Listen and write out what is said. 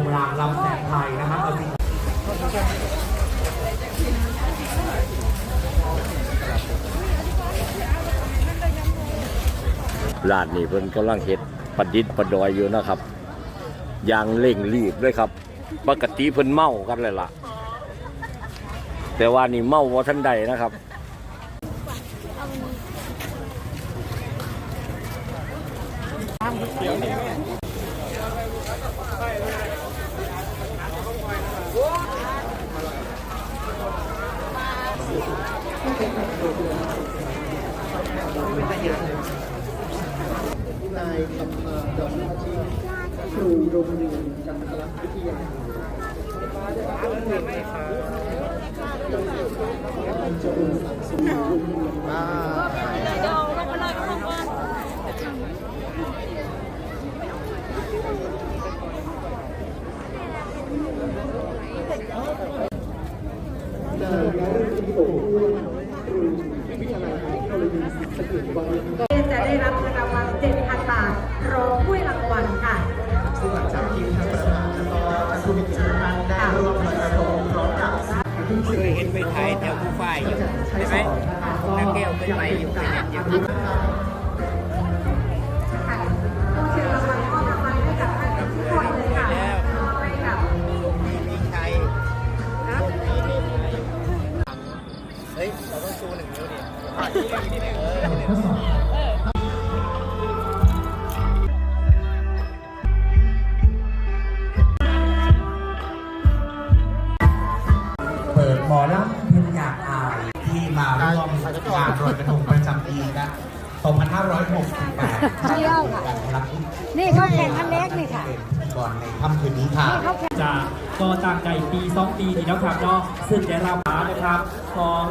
งรางลำแสงไทยนะครับเอาสิร้านนี้เพิ่นกำลังเฮ็ดประดิษฐ์ประดอยอยู่นะครับยางเร่งรีบด้วยครับ ปกติเพิ่นเมากันเลยล่ะ แต่ว่านี่เมาว่าทันใดนะครับนายคำพาดอนอาชีพครูโรงเรียนจันทรวิทยาจะอุ่นสักสุนโรงเรียนบ้านายนฤดีโอ่งอ้วนครูวิทยาลัยเทคโนโลยีศรีสะเกษวันจะได้รับเงินรางวัล7,000 บาทรอ ก็ท่านมีเกียรติท่านได้ร่วมลอยกระทงพร้อมกับเคยเห็นไปถ่ายแถวผู้ฝ่ายอยู่ใช่ไหมนักแก้วเคยไปอยู่เคยเห็นอยู่ค่ะต้องเชิญรางวัลมอบรางวัลให้กับท่านทุกคนเลยค่ะให้กับมีชัยเฮ้ย เราต้องชูหนึ่งนิ้วดิเวมงานรอยกระทงประจำปีนะ2568เที่ยวค่ะนี่เขาแข่งคันเล็กนี่ค่ะ ก่อนในค่ำคืนนี้ค่ะนี่เขาแข่งจากก็ต่างใจปีสองปีที่แล้วครับเนาะซึ่งได้รับมานะครับของ